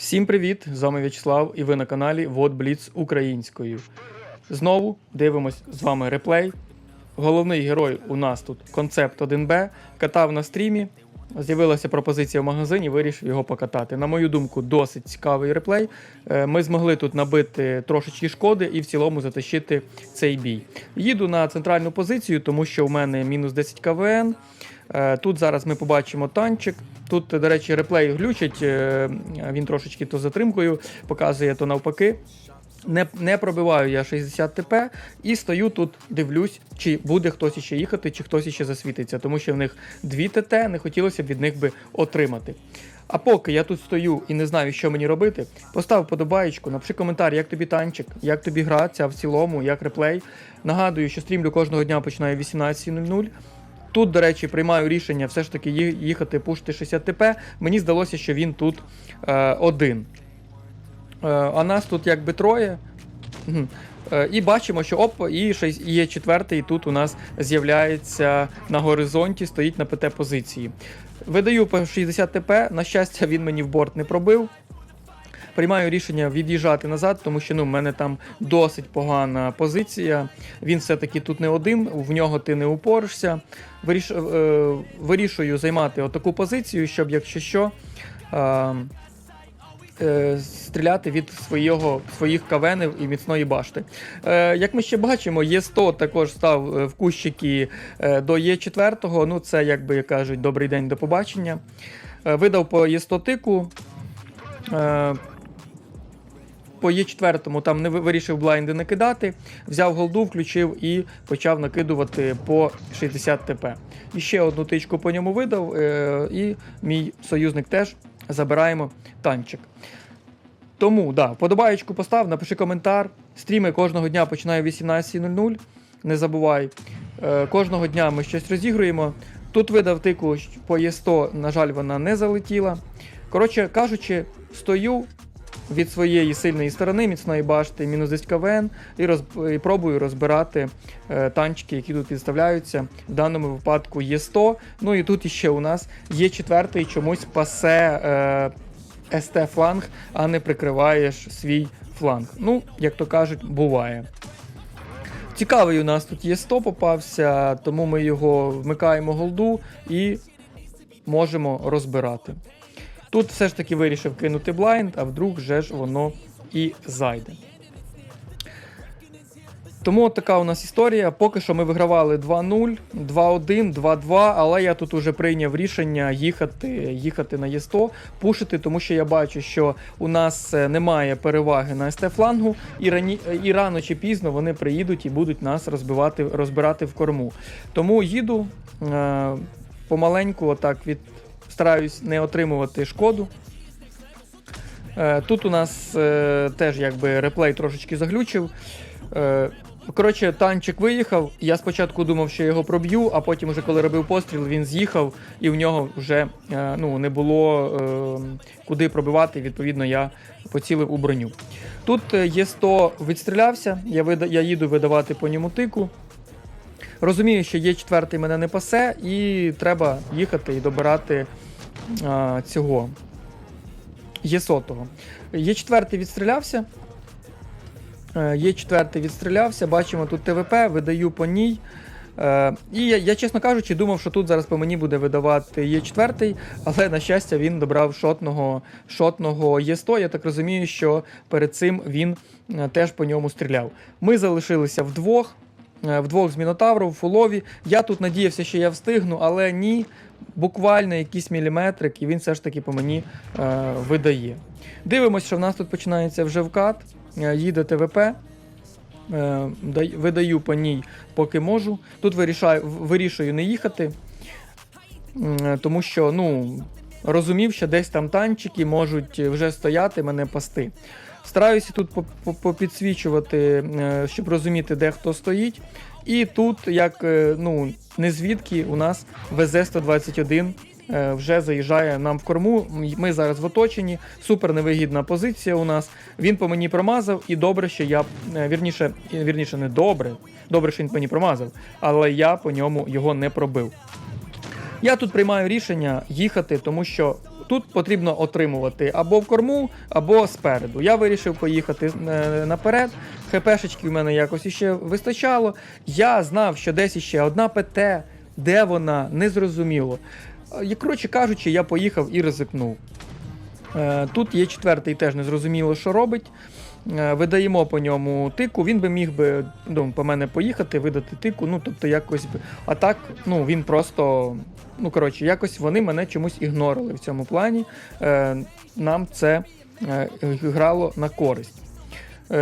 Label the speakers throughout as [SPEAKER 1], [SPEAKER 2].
[SPEAKER 1] Всім привіт! З вами В'ячеслав і ви на каналі Вот Бліц українською. Знову дивимось з вами реплей. Головний герой у нас тут концепт 1Б. Катав на стрімі. З'явилася пропозиція в магазині, вирішив його покатати. На мою думку, досить цікавий реплей. Е, Ми змогли тут набити трошечки шкоди і в цілому затащити цей бій. Їду на центральну позицію, тому що у мене мінус 10 КВН. Е, Тут зараз ми побачимо танчик. Тут, до речі, реплей глючить, е, він трошечки то затримкою показує, то навпаки. Не, не пробиваю я 60 ТП і стою тут, дивлюсь, чи буде хтось іще їхати, чи хтось іще засвітиться, тому що в них дві ТТ, не хотілося б від них би отримати. А поки я тут стою і не знаю, що мені робити, постав подобаєчку, напиши коментар, як тобі танчик, як тобі гра ця в цілому, як реплей. Нагадую, що стрімлю кожного дня починає 18.00. Тут, до речі, приймаю рішення все ж таки їхати пушити 60 ТП. Мені здалося, що він тут е, один. Е, а нас тут якби троє. Е, І бачимо, що оп, і є четвертий і тут у нас з'являється на горизонті, стоїть на ПТ позиції. Видаю по 60 ТП. На щастя, він мені в борт не пробив. Приймаю рішення від'їжджати назад, тому що ну, в мене там досить погана позиція. Він все-таки тут не один, в нього ти не упоришся. Виріш, е, вирішую займати отаку позицію, щоб, якщо що, е, стріляти від свого, своїх кавенів і міцної башти. Е, як ми ще бачимо, Є100 також став е, в кущики е, до Є4. Ну, це, як би кажуть, добрий день до побачення. Е, видав по Є100 тику. По Є4 там не вирішив блайнди не кидати, взяв голду, включив і почав накидувати по 60 ТП. І ще одну тичку по ньому видав, е, і мій союзник теж забираємо танчик. Тому, да, подобаєчку постав, напиши коментар. Стріми кожного дня починаю о 18.00. Не забувай. Е, кожного дня ми щось розігруємо. Тут видав тику по Є100, на жаль, вона не залетіла. Коротше кажучи, стою від своєї сильної сторони, міцної башти, мінус 10 КВН, і, роз, і пробую розбирати е, танчики, які тут підставляються. В даному випадку є 100. Ну і тут іще у нас є четвертий, чомусь пасе е, СТ фланг, а не прикриваєш свій фланг. Ну, як то кажуть, буває. Цікавий у нас тут є 100 попався, тому ми його вмикаємо голду і можемо розбирати. Тут все ж таки вирішив кинути блайнд, а вдруг же ж воно і зайде. Тому така у нас історія. Поки що ми вигравали 2-0, 2-1, 2-2, але я тут уже прийняв рішення їхати, їхати на Є100, пушити, тому що я бачу, що у нас е, немає переваги на СТ-флангу, і, рані, і рано чи пізно вони приїдуть і будуть нас розбивати, розбирати в корму. Тому їду е, помаленьку, отак від стараюсь не отримувати шкоду. Е, Тут у нас е, теж якби реплей трошечки заглючив. Е, Коротше, танчик виїхав. Я спочатку думав, що його проб'ю, а потім, уже коли робив постріл, він з'їхав, і в нього вже ну, не було е, куди пробивати. Відповідно, я поцілив у броню. Тут е, є 100 відстрілявся, я, вида, я їду видавати по ньому тику. Розумію, що є четвертий мене не пасе, і треба їхати і добирати а, цього. Є сотого. Є четвертий відстрілявся. Е, Є четвертий відстрілявся. Бачимо тут ТВП, видаю по ній. Е, І я, я, чесно кажучи, думав, що тут зараз по мені буде видавати є четвертий, але на щастя він добрав шотного, шотного є 100 Я так розумію, що перед цим він е, теж по ньому стріляв. Ми залишилися вдвох. Е, Вдвох з Мінотавром, в фулові. Я тут надіявся, що я встигну, але ні. Буквально якийсь міліметрик, і він все ж таки по мені е, видає. Дивимося, що в нас тут починається вже вкат. Е, їде ТВП. Е, видаю по ній, поки можу. Тут вирішаю, вирішую не їхати, е, тому що ну, розумів, що десь там танчики можуть вже стояти, мене пасти. Стараюся тут по- по- попідсвічувати, е, щоб розуміти, де хто стоїть. І тут, як е, ну, не звідки, у нас ВЗ-121 е, вже заїжджає нам в корму. Ми зараз в оточенні, супер невигідна позиція у нас. Він по мені промазав, і добре, що я вірніше, вірніше, не добре. Добре, що він по мені промазав, але я по ньому його не пробив. Я тут приймаю рішення їхати, тому що тут потрібно отримувати або в корму, або спереду. Я вирішив поїхати е, наперед. ХПшечки в мене якось іще вистачало. Я знав, що десь іще одна ПТ, де вона, незрозуміло. Е, Коротше кажучи, я поїхав і ризикнув. Е, Тут є четвертий, теж незрозуміло, що робить. Е, Видаємо по ньому тику. Він би міг би ну, по мене поїхати, видати тику. Ну, тобто, якось би. А так, ну він просто. Ну, коротше, якось вони мене чомусь ігнорили в цьому плані. Е, Нам це е, грало на користь.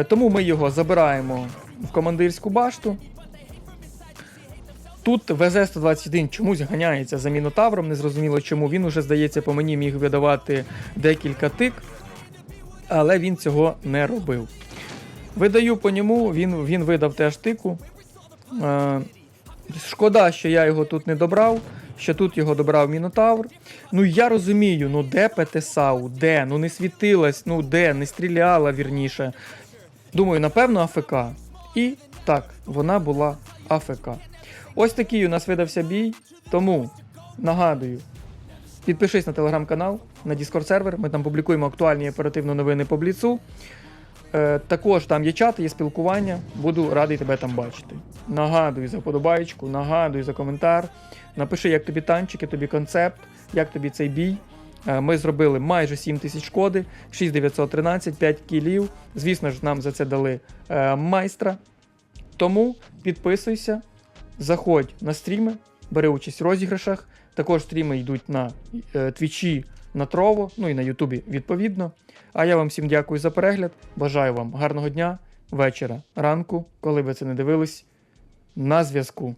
[SPEAKER 1] Тому ми його забираємо в командирську башту. Тут ВЗ-121 чомусь ганяється за Мінотавром, незрозуміло чому. Він уже, здається, по мені міг видавати декілька тик, але він цього не робив. Видаю по ньому, він, він видав теж тику. Е, шкода, що я його тут не добрав, що тут його добрав Мінотавр. Ну я розумію, ну де ПТСАУ, де? Ну не світилась, ну де, не стріляла вірніше. Думаю, напевно, АФК. І так, вона була АФК. Ось такий у нас видався бій. Тому нагадую, підпишись на телеграм-канал, на Discord сервер. Ми там публікуємо актуальні оперативні новини по бліцу. Е, також там є чат, є спілкування. Буду радий тебе там бачити. Нагадую за подобаєчку, нагадую за коментар. Напиши, як тобі танчики, тобі концепт, як тобі цей бій. Е, Ми зробили майже 7 тисяч шкоди, 6913, 5 кілів. Звісно ж, нам за це дали е, майстра. Тому підписуйся, заходь на стріми, бери участь в розіграшах. Також стріми йдуть на е, твічі на Трово, ну і на Ютубі відповідно. А я вам всім дякую за перегляд. Бажаю вам гарного дня, вечора, ранку, коли ви це не дивились. На зв'язку.